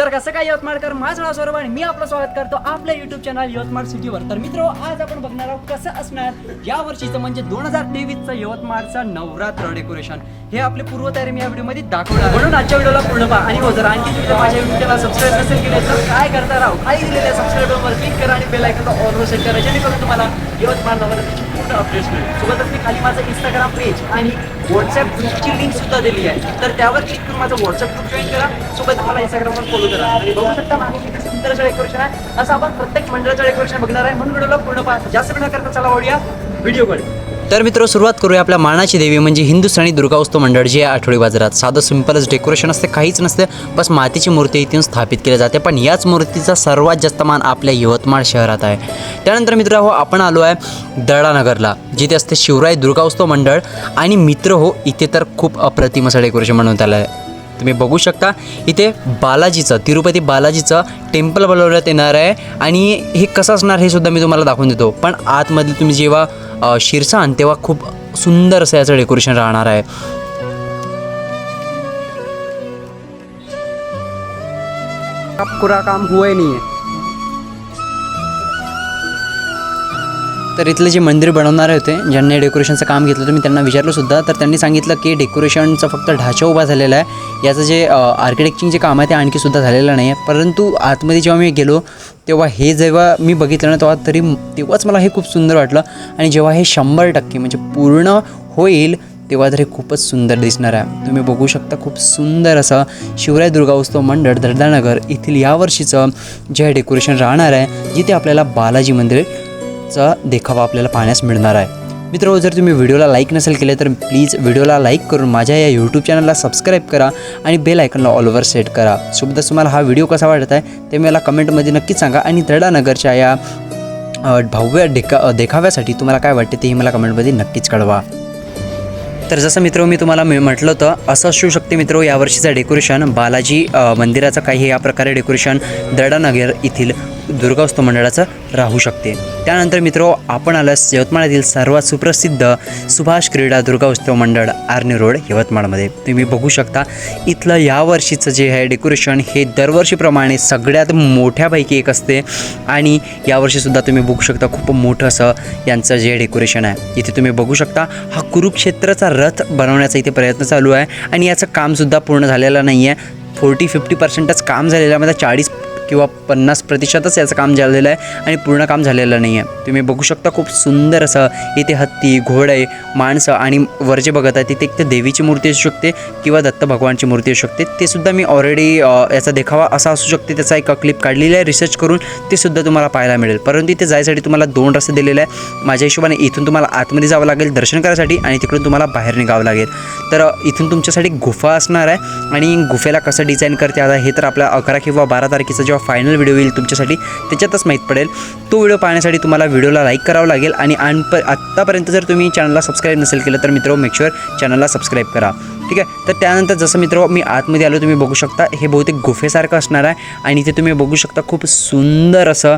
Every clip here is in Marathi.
तर कसं काय यवतमाळकर? माझं नाव सौरभ आणि मी आपलं स्वागत करतो आपल्या युट्यूब चॅनल यवतमाळ सिटीवर तर मित्र आज आपण बघणार आहोत कसं असणार या वर्षीचं म्हणजे दोन हजार तेवीसचं यवतमाळचं नवरात्र डेकोरेशन हे आपली पूर्वतयारी मी या व्हिडिओमध्ये दाखवणार म्हणून आजच्या व्हिडिओला पूर्ण पहा. आणि हो जर आणखी तुम्ही माझ्या युट्यूबला सबस्क्राईब नसेल केले तर काय करता राहू काही दिलेल्या सबस्क्राईबवर क्लिक करा आणि बेल आयकॉनला ऑलवर सेट करा. जेणेकरून तुम्हाला यवतमाळ नवरात्राची पूर्ण अपडेट्स मिळेल. सोबतच मी खाली माझं इंस्टाग्राम पेज आणि व्हॉट्सअप ग्रुपची लिंक सुद्धा दिली आहे. तर त्यावर क्लिक करून माझं व्हॉट्सअप ग्रुप जॉईन करा. सोबत मला इंस्टाग्रामवर फॉलो करा. आणि बघू शकता मागे किती डेकोरेशन आहे. असं आपण प्रत्येक मंडळाचं डेकोरेशन बघणार आहे. म्हणून व्हिडिओला पूर्ण पाहा. जास्त वेळ करता चला वळूया व्हिडिओकडे तर मित्र सुरुवात करूया आपल्या मानाची देवी म्हणजे हिंदुस्थानी दुर्गा उत्सव मंडळ जे आहे आठवडी बाजारात साधं सिंपलच डेकोरेशन असते काहीच नसते बस मातीची मूर्ती इथून स्थापित केली जाते. पण याच मूर्तीचा सर्वात जास्त मान आपल्या यवतमाळ शहरात आहे. त्यानंतर मित्र हो आपण आलो आहे दळानगरला जिथे असते शिवराय दुर्गा उत्सव मंडळ. आणि मित्र हो इथे तर खूप अप्रतिम असं डेकोरेशन बनवण्यात आलं आहे तुम्ही बघू शकता. इथे बालाजीचं तिरुपती बालाजीचं टेम्पल बनवण्यात येणार आहे. आणि हे कसं असणार हे सुद्धा मी तुम्हाला दाखवून देतो. पण आतमध्ये तुम्ही जेव्हा शिरसान तेव्हा खूप सुंदर असं याचं डेकोरेशन राहणार आहे. पुरा काम हुए नाही आहे तर इथलं जे मंदिर बनवणारे होते ज्यांनी डेकोरेशनचं काम घेतलं होतं मी त्यांना विचारलंसुद्धा तर त्यांनी सांगितलं की डेकोरेशनचा फक्त ढाचा उभा झालेला आहे. याचं जे आर्किटेक्चरिंग जे काम आहे ते आणखी सुद्धा झालेलं नाही आहे. परंतु आतमध्ये जेव्हा मी गेलो तेव्हा हे जेव्हा मी बघितलं ना तेव्हा तरी तेव्हाच मला हे खूप सुंदर वाटलं. आणि जेव्हा हे शंभर टक्के म्हणजे पूर्ण होईल तेव्हा तर हे खूपच सुंदर दिसणार आहे. तुम्ही बघू शकता खूप सुंदर असं शिवराय दुर्गा उत्सव मंडळ दर्दानगर येथील यावर्षीचं जे डेकोरेशन राहणार आहे जिथे आपल्याला बालाजी मंदिर चा देखावा आपल्याला पाहण्यास मिळणार आहे. मित्र जर तुम्ही व्हिडिओला लाईक नसेल केले तर प्लीज व्हिडिओला लाईक करून माझ्या या यूट्यूब चॅनलला सबस्क्राईब करा आणि बेल आयकनला ऑलवर सेट करा. सोबतच तुम्हाला हा व्हिडिओ कसा वाटत आहे ते मला कमेंटमध्ये नक्कीच सांगा आणि दर्डानगरच्या या भव्य डेका देखाव्यासाठी तुम्हाला काय वाटते तेही मला कमेंटमध्ये नक्कीच कळवा. तर जसं मित्र मी तुम्हाला मी म्हटलं होतं असं असू शकते मित्र यावर्षीचं डेकोरेशन बालाजी मंदिराचं काही या प्रकारे डेकोरेशन दर्डानगर येथील दुर्गा मंडळाचं राहू शकते. त्यानंतर मित्र आपण आल्यास यवतमाळातील सर्वात सुप्रसिद्ध सुभाष क्रीडा दुर्गा उत्सव मंडळ आर्नी रोड यवतमाळमध्ये. तुम्ही बघू शकता इथलं यावर्षीचं जे आहे डेकोरेशन हे दरवर्षीप्रमाणे सगळ्यात मोठ्यापैकी एक असते. आणि यावर्षीसुद्धा तुम्ही बघू शकता खूप मोठं असं यांचं जे डेकोरेशन आहे. इथे तुम्ही बघू शकता हा कुरुक्षेत्राचा रथ बनवण्याचा इथे प्रयत्न चालू आहे. आणि याचं कामसुद्धा पूर्ण झालेलं नाही आहे फोर्टी फिफ्टी पर्सेंटच काम झालेलं आहे. म्हणजे चाळीस किंवा पन्नास प्रतिशतच याचं काम झालेलं आहे आणि पूर्ण काम झालेलं नाही आहे. तुम्ही बघू शकता खूप सुंदर असं इथे हत्ती घोडे माणसं आणि वर जे बघत आहे. तिथे एक तर देवीची मूर्ती असू शकते किंवा दत्त भगवानची मूर्ती असू शकते. ते सुद्धा मी ऑलरेडी याचा देखावा असा असू शकते. त्याचा एक क्लिप काढलेली आहे रिसर्च करून ते सुद्धा तुम्हाला पाहायला मिळेल. परंतु इथे जायसाठी तुम्हाला दोन रस्ते दिलेले आहे माझ्या हिशोबाने इथून तुम्हाला आतमध्ये जावं लागेल दर्शन करायसाठी आणि तिकडून तुम्हाला बाहेर निघावं लागेल. तर इथून तुमच्यासाठी गुफा असणार आहे आणि गुफेला कसं डिझाईन करते आता हे तर आपल्या अकरा किंवा बारा तारखेचा जेव्हा फायनल व्हिडिओ येईल तुमच्यासाठी त्याच्यातच माहीत पडेल. तो व्हिडिओ पाहण्यासाठी तुम्हाला व्हिडिओला लाईक करावा लागेल आणि आणप आत्तापर्यंत जर तुम्ही चॅनलला सबस्क्राईब नसेल केलं तर मित्र मेक चॅनलला सबस्क्राईब करा. ठीक आहे? तर त्यानंतर जसं मित्र मी आतमध्ये आलो तुम्ही बघू शकता हे बहुतेक गुफेसारखं असणार आहे आणि इथे तुम्ही बघू शकता खूप सुंदर असं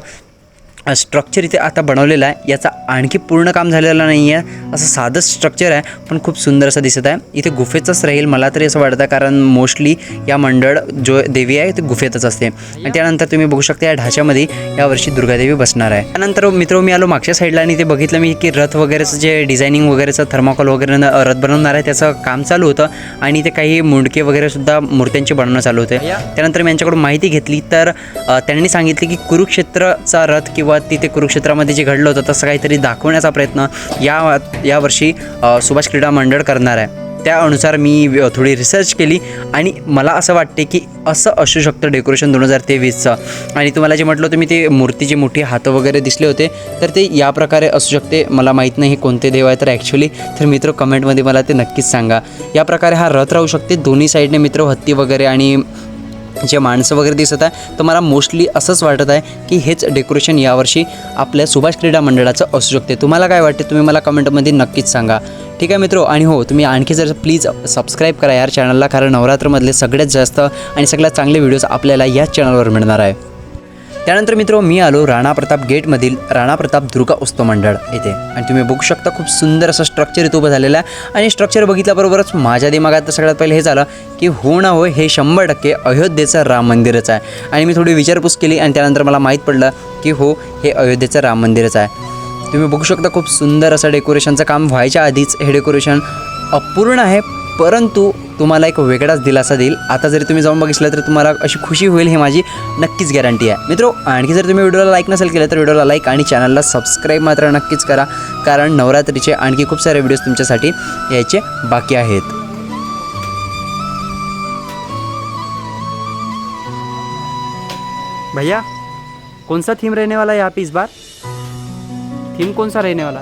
स्ट्रक्चर इथे आता बनवलेलं आहे. याचा आणखी पूर्ण काम झालेलं नाही आहे. असं साधं स्ट्रक्चर आहे पण खूप सुंदर असं दिसत आहे. इथे गुफेतच राहील. मला तरी असं वाटतं कारण मोस्टली या मंडळ जो देवी आहे ते गुफेतच असते. आणि त्यानंतर तुम्ही बघू शकता या ढाच्यामध्ये यावर्षी दुर्गादेवी बसणार आहे. त्यानंतर मित्र मी आलो मागच्या साईडला आणि ते बघितलं मी की रथ वगैरेचं जे डिझायनिंग वगैरेचं थर्माकोल वगैरे न- रथ बनवणार आहे त्याचं काम चालू होतं. आणि ते काही मुंडके वगैरे सुद्धा मूर्त्यांचे बनवणं चालू होते. त्यानंतर मी यांच्याकडून माहिती घेतली. तर त्यांनी सांगितले की कुरुक्षेत्रचा रथ किंवा तिथे कुरुक्षेत्रामध्ये जे घडलं होतं तसं काहीतरी दाखवण्याचा प्रयत्न या यावर्षी सुभाष क्रीडा मंडळ करणार आहे. त्यानुसार मी थोडी रिसर्च केली आणि मला असं वाटते की असं असू शकतं डेकोरेशन दोन हजार तेवीसचं. आणि तुम्हाला जे म्हटलं होतं मी ते मूर्तीचे मोठी हात वगैरे दिसले होते तर ते या प्रकारे असू शकते. मला माहीत नाही हे कोणते देव आहे तर ॲक्च्युली तर मित्र कमेंटमध्ये मला ते नक्कीच सांगा. या प्रकारे हा रथ राहू शकते. दोन्ही साईडने मित्र हत्ती वगैरे आणि जे माणसं वगैरे दिसत आहे तर मला मोस्टली असंच वाटत आहे की हेच डेकोरेशन यावर्षी आपल्या सुभाष क्रीडा मंडळाचं असू शकते. तुम्हाला काय वाटते? तुम्ही मला कमेंटमध्ये नक्कीच सांगा. ठीक आहे मित्रो? आणि हो तुम्ही आणखी जर प्लीज सबस्क्राईब करा यार चॅनलला कारण नवरात्रमधले सगळ्यात जास्त आणि सगळ्यात चांगले व्हिडिओज आपल्याला याच चॅनलवर मिळणार आहे. त्यानंतर मित्र मी आलो राणा प्रताप गेटमधील राणा प्रताप दुर्गा उत्सव मंडळ येथे आणि तुम्ही बघू शकता खूप सुंदर असं स्ट्रक्चर इथं उभं झालेलं आहे. आणि स्ट्रक्चर बघितल्याबरोबरच माझ्या दिमागात तर सगळ्यात पहिले हे झालं की हो ना हो हे शंभर टक्के अयोध्येचं राम मंदिरच आहे. आणि मी थोडी विचारपूस केली आणि त्यानंतर मला माहीत पडलं की हो हे अयोध्येचं राम मंदिरच आहे. तुम्ही बघू शकता खूप सुंदर असं डेकोरेशनचं काम व्हायच्या आधीच हे डेकोरेशन अपूर्ण आहे. परंतु तुम्हाला एक वेगळाच दिलासा देईल. आता जरी तुम्ही जाऊन बघितलं तर तुम्हाला अशी खुशी होईल हे माझी नक्कीच गॅरंटी आहे. मित्रो आणखी जर तुम्ही व्हिडिओला लाईक नसेल केलं तर व्हिडिओला लाईक आणि चॅनलला सबस्क्राईब मात्र नक्कीच करा. कारण नवरात्रीचे आणखी खूप सारे व्हिडिओज तुमच्यासाठी यायचे बाकी आहेत. भैया कौन सा थीम रहने वाला है यहाँ पे इस बार? थीम कौन सा रहने वाला?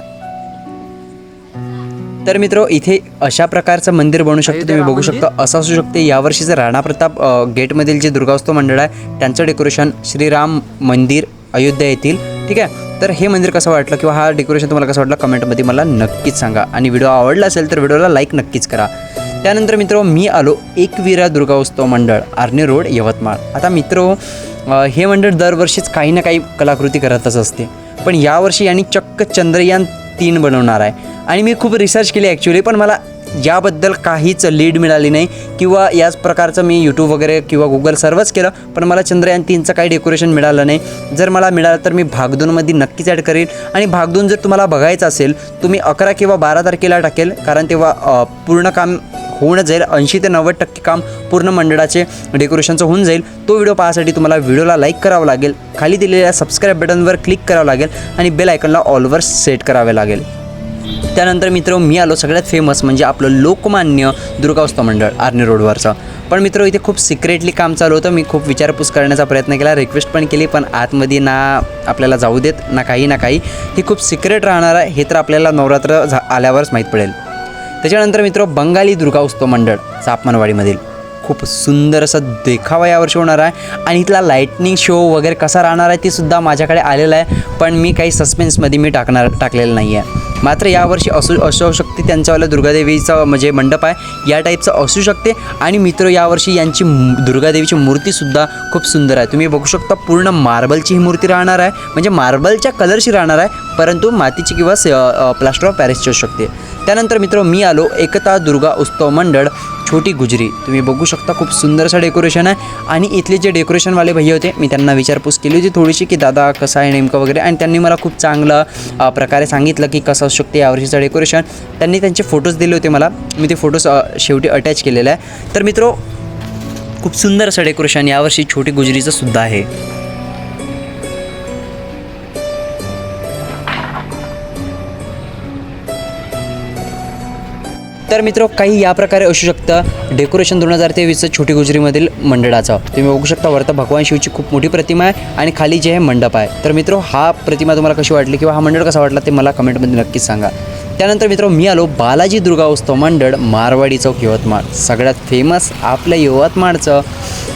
तर मित्र इथे अशा प्रकारचं मंदिर बनू शकतं तुम्ही बघू शकता. असं असू शकते यावर्षीचं राणा प्रताप गेटमधील जे दुर्गास्तव मंडळ आहे त्यांचं डेकोरेशन श्रीराम मंदिर अयोध्या येथील ठीक आहे? तर हे मंदिर कसं वाटलं किंवा हा डेकोरेशन तुम्हाला कसं वाटलं कमेंटमध्ये मला नक्कीच सांगा. आणि व्हिडिओ आवडला असेल तर व्हिडिओला लाईक नक्कीच करा. त्यानंतर मित्र मी आलो एकविरा दुर्गा उत्सव मंडळ आर्नी रोड यवतमाळ. आता मित्र हे मंडळ दरवर्षीच काही ना काही कलाकृती करतच असते. पण यावर्षी यांनी चक्क चंद्रयान तीन बनवणार आहे. आणि मी खूप रिसर्च केली ॲक्च्युली पण मला याबद्दल काहीच लीड मिळाली नाही. किंवा याच प्रकारचं मी यूट्यूब वगैरे किंवा गुगल सर्वच केलं पण मला चंद्रयान तीनचं काही डेकोरेशन मिळालं नाही. जर मला मिळालं तर मी भाग दोनमध्ये नक्कीच ॲड करेन. आणि भाग दोन जर तुम्हाला बघायचं असेल तुम्ही अकरा किंवा बारा तारखेला टाकेल कारण तेव्हा पूर्ण काम होऊन जाईल. ऐंशी ते नव्वद टक्के काम पूर्ण मंडळाचे डेकोरेशनचं होऊन जाईल. तो व्हिडिओ पाहण्यासाठी तुम्हाला व्हिडिओला लाईक करावं लागेल. खाली दिलेल्या सबस्क्राईब बटनवर क्लिक करावं लागेल. आणि बेल आयकनला ऑलवर सेट करावे लागेल. त्यानंतर मित्र मी आलो सगळ्यात फेमस म्हणजे आपलं लोकमान्य दुर्गावस्त मंडळ आर्नी रोडवरचं पण मित्र इथे खूप सिक्रेटली काम चालू होतं. मी खूप विचारपूस करण्याचा प्रयत्न केला रिक्वेस्ट पण केली पण आतमध्ये ना आपल्याला जाऊ देत ना काही ना काही. ही खूप सिक्रेट राहणार आहे हे तर आपल्याला नवरात्र झा आल्यावरच माहीत पडेल. त्याच्यानंतर मित्र बंगाली दुर्गा उत्सव मंडळ चापमनवाडीमधील. खूप सुंदर असं देखावा यावर्षी होणार आहे. आणि इथला लाईटनिंग शो वगैरे कसा राहणार आहे ते सुद्धा माझ्याकडे आलेलं आहे. पण मी काही सस्पेन्समध्ये मी टाकणार टाकलेलं नाही आहे मात्र यावर्षी असू असू शकते त्यांच्यावाला दुर्गादेवीचं म्हणजे मंडप आहे या टाईपचं असू शकते. आणि मित्र यावर्षी यांची दुर्गादेवीची मूर्तीसुद्धा खूप सुंदर आहे. तुम्ही बघू शकता पूर्ण मार्बलची ही मूर्ती राहणार आहे. म्हणजे मार्बलच्या कलरची राहणार आहे परंतु मातीची किंवा प्लास्टर ऑफ पॅरिसची असू शकते. त्यानंतर मित्र मी आलो एकता दुर्गा उत्सव मंडळ. छोटी गुजरी. तुम्ही बघू शकता खूप सुंदर असं डेकोरेशन आहे. आणि इथले जे डेकोरेशनवाले भैया होते मी त्यांना विचारपूस केली होती थोडीशी की दादा कसं आहे नेमकं वगैरे? आणि त्यांनी मला खूप चांगलं प्रकारे सांगितलं की कसं असू शकते यावर्षीचं डेकोरेशन त्यांनी त्यांचे फोटोज दिले होते मला. मी ते फोटोज शेवटी अटॅच केलेले आहे. तर मित्रो खूप सुंदर असं डेकोरेशन यावर्षी छोटी गुजरीचं सुद्धा आहे. तर मित्र काही या प्रकारे असू शकतं. डेकोरेशन दोन हजार तेवीसचं छोटी गुजरीमधील मंडळाचं. तुम्ही बघू शकता वरतं भगवान शिवची खूप मोठी प्रतिमा आहे आणि खाली जे आहे मंडप आहे. तर मित्र हा प्रतिमा तुम्हाला कशी वाटली किंवा हा मंडळ कसा वाटला ते मला कमेंटमध्ये नक्कीच सांगा. त्यानंतर मित्र मी आलो बालाजी दुर्गा उत्सव मंडळ मारवाडी चौक यवतमाळ. सगळ्यात फेमस आपल्या यवतमाळचं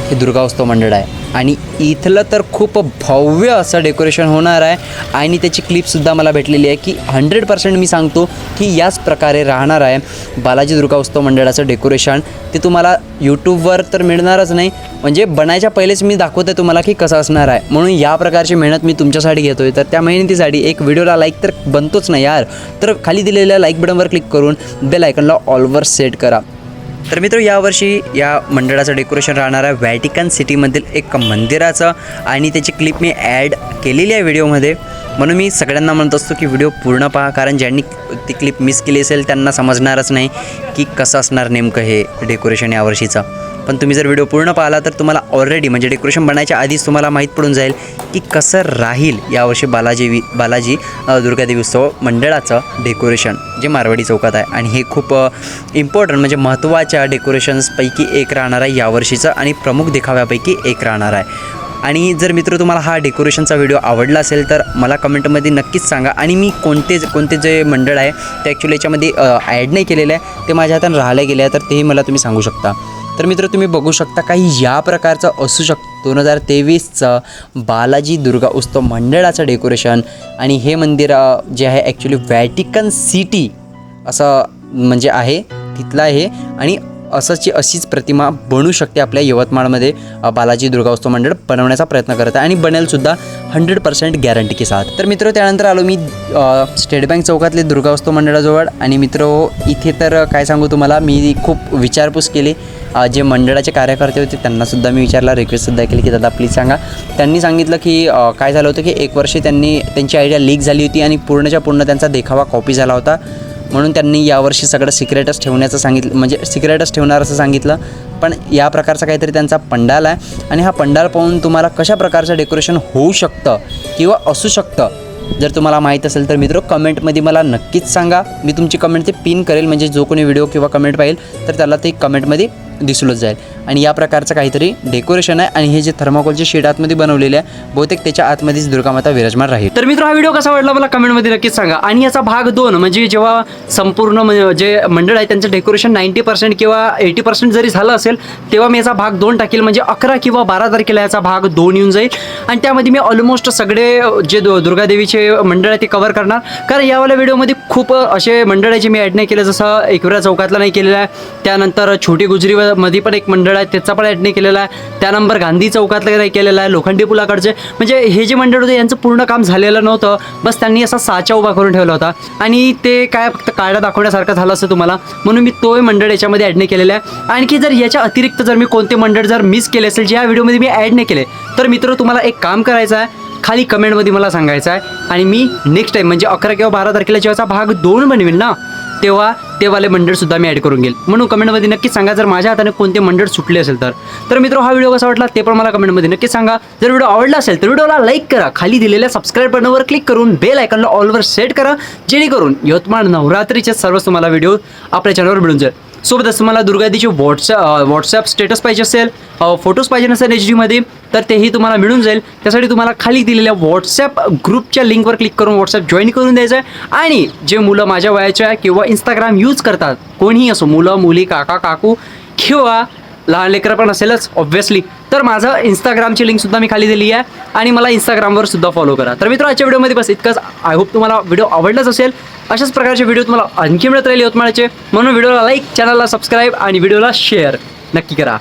हे दुर्गा उत्सव मंडळ आहे. आणि इथलं तर खूप भव्य असं डेकोरेशन होणार आहे. आणि त्याची क्लिपसुद्धा मला भेटलेली आहे की हंड्रेड पर्सेंट मी सांगतो की याच प्रकारे राहणार आहे बालाजी दुर्गा उत्सव मंडळाचं डेकोरेशन ते तुम्हाला यूट्यूबवर तर मिळणारच नाही. म्हणजे बनायच्या पहिलेच मी दाखवते तुम्हाला की कसं असणार आहे. म्हणून या प्रकारची मेहनत मी तुमच्यासाठी घेतो आहे तर त्या मेहनतीसाठी एक व्हिडिओला लाईक तर बनतोच ना यार. तर खाली दिलेल्या लाईक बटनवर क्लिक करून बेल आयकनला ऑलवर सेट करा. तर मित्र यावर्षी या मंडळाचं डेकोरेशन राहणार आहे व्हॅटिकन सिटीमधील एक मंदिराचं आणि त्याची क्लिप मी ॲड केलेली आहे व्हिडिओमध्ये म्हणून मी सगळ्यांना म्हणत असतो की व्हिडिओ पूर्ण पहा कारण ज्यांनी ती क्लिप मिस केली असेल त्यांना समजणारच नाही की कसं असणार नेमकं हे डेकोरेशन यावर्षीचं. पण तुम्ही जर व्हिडिओ पूर्ण पाहिला तर तुम्हाला ऑलरेडी म्हणजे डेकोरेशन बनायच्या आधीच तुम्हाला माहीत पडून जाईल की कसं राहील यावर्षी बालाजी वि बालाजी दुर्गादेवी उत्सव मंडळाचं डेकोरेशन जे मारवाडी चौकात आहे. आणि हे खूप इम्पॉर्टंट म्हणजे महत्त्वाच्या डेकोरेशन्सपैकी एक राहणार आहे यावर्षीचं आणि प्रमुख देखाव्यापैकी एक राहणार आहे. आणि जर मित्र तुम्हाला हा डेकोरेशनचा व्हिडिओ आवडला असेल तर मला कमेंटमध्ये नक्कीच सांगा. आणि मी कोणते कोणते जे मंडळ आहे ते ॲक्च्युली याच्यामध्ये ॲड नाही केलेलं आहे ते माझ्या हातानं राहिले गेले आहे तर तेही मला तुम्ही सांगू शकता. तर मित्र तुम्ही बघू शकता काही या प्रकारचं असू शक दोन हजार तेवीसचं बालाजी दुर्गा उत्सव मंडळाचं डेकोरेशन आणि हे मंदिर जे आहे ॲक्च्युली व्हॅटिकन सिटी असं म्हणजे आहे तिथलं आहे. आणि असंची अशीच प्रतिमा बनू शकते आपल्या यवतमाळमध्ये बालाजी दुर्गा उत्सव मंडळ बनवण्याचा प्रयत्न करत आहे. आणि बनेलसुद्धा हंड्रेड पर्सेंट गॅरंटी के साथ. तर मित्र त्यानंतर आलो मी स्टेट बँक चौकातले दुर्गा उत्सव मंडळाजवळ. आणि मित्र इथे तर काय सांगू तुम्हाला मी खूप विचारपूस केली. जे मंडळाचे कार्यकर्ते होते त्यांनासुद्धा मी विचारला रिक्वेस्टसुद्धा केली की दादा प्लीज सांगा. त्यांनी सांगितलं की काय झालं होतं की एक वर्षी त्यांनी त्यांची आयडिया लीक झाली होती आणि पूर्णच्या पूर्ण त्यांचा देखावा कॉपी झाला होता. म्हणून त्यांनी यावर्षी सगळं सिक्रेटच ठेवण्याचं सांगितलं म्हणजे सिक्रेटच ठेवणार असं सांगितलं. पण या प्रकारचा काहीतरी त्यांचा पंडाल आहे आणि हा पंडाल पाहून तुम्हाला कशा प्रकारचं डेकोरेशन होऊ शकतं किंवा असू शकतं? जर तुम्हाला माहीत असेल तर मित्र कमेंटमध्ये मला नक्कीच सांगा. मी तुमची कमेंट ते पिन करेल म्हणजे जो कोणी व्हिडिओ किंवा कमेंट पाहिल तर त्याला ते कमेंटमध्ये दिसूनच जाईल. आणि या प्रकारचं काहीतरी डेकोरेशन आहे आणि हे जे थर्माकोलचे शेड आतमध्ये बनवलेले आहे बहुतेक त्याच्या आतमध्येच दुर्गामाता विराजमान राहील. तर मित्र हा व्हिडिओ कसा वाटला मला कमेंटमध्ये नक्कीच सांगा. आणि याचा भाग दोन म्हणजे जेव्हा संपूर्ण म- जे मंडळ आहे त्यांचं डेकोरेशन नाईन्टी पर्सेंट किंवा एटी पर्सेंट जरी झालं असेल तेव्हा मी याचा भाग दोन टाकेल. म्हणजे अकरा किंवा बारा तारखेला याचा भाग दोन येऊन जाईल. आणि त्यामध्ये मी ऑलमोस्ट सगळे जे दु- दुर्गादेवीचे मंडळ आहे ते कव्हर करणार. कारण यावाल्या व्हिडिओमध्ये खूप असे मंडळ आहे जे मी ॲड नाही केलं. जसं एकविरा चौकातला नाही केलेलं आहे. त्यानंतर छोटी गुजरीवर मध्ये पण एक मंडळ आहे त्याचा पण ॲडने केलेला आहे. त्यानंतर गांधी चौकातलं नाही आहे लोखंडी पुलाकडचे. म्हणजे हे जे मंडळ होते यांचं पूर्ण काम झालेलं नव्हतं. बस त्यांनी असा साचा उभा करून ठेवला होता. आणि ते काय फक्त काळा दाखवण्यासारखं झालं असतं तुम्हाला. म्हणून मी तोही मंडळ याच्यामध्ये ॲड नाही केलेला आहे. आणखी जर याच्या अतिरिक्त जर मी कोणते मंडळ जर मिस केले असेल ज्या व्हिडिओमध्ये मी ॲड नाही केले तर मित्र तुम्हाला एक काम करायचं आहे. खाली कमेंटमध्ये मला सांगायचं आहे. आणि मी नेक्स्ट टाईम म्हणजे अकरा किंवा बारा तारखेला जेव्हाचा भाग दोन बनवेल ना तेव्हा ते वाले मंडळ सुद्धा मी ॲड करून घेईल. म्हणून कमेंटमध्ये नक्की सांगा जर माझ्या हाताने कोणते मंडळ सुटले असेल तर. तर मित्र हा व्हिडिओ कसा वाटला ते पण मला कमेंटमध्ये नक्की सांगा. जर व्हिडिओ आवडला असेल तर व्हिडिओला लाईक करा. खाली दिलेल्या सबस्क्राईब बटनवर क्लिक करून बेल आयकॉनला ऑलवर सेट करा. जेणेकरून यवतमाळ नवरात्रीचे सर्वच तुम्हाला व्हिडिओ आपल्या चॅनलवर मिळून जाईल. सोबतच तुम्हाला दुर्गादीची व्हॉट्सअप व्हॉट्सअप स्टेटस पाहिजे असेल फोटोज पाहिजे नसेल एच डीमध्ये तर तेही तुम्हाला मिळून जाईल. त्यासाठी तुम्हाला खाली दिलेल्या व्हॉट्सॲप ग्रुपच्या लिंकवर क्लिक करून व्हॉट्सॲप जॉईन करून द्यायचं आहे. आणि जे मुलं माझ्या वयाच्या किंवा इंस्टाग्राम यूज करतात कोणीही असो मुलं मुली काका काकू किंवा लहान लेकरं पण असेलच ऑब्व्हियसली तर माझं इंस्टाग्रामची लिंकसुद्धा मी खाली दिली आहे आणि मला इंस्टाग्रामवर सुद्धा फॉलो करा. तर मित्र आजच्या व्हिडिओमध्ये बस इतकंच. आय होप तुम्हाला व्हिडिओ आवडलाच असेल. अशाच प्रकारचे व्हिडिओ तुम्हाला आणखी मिळत राहील यवतमाळचे. म्हणून व्हिडिओला लाईक चॅनलला सबस्क्राईब आणि व्हिडिओला शेअर नक्की करा.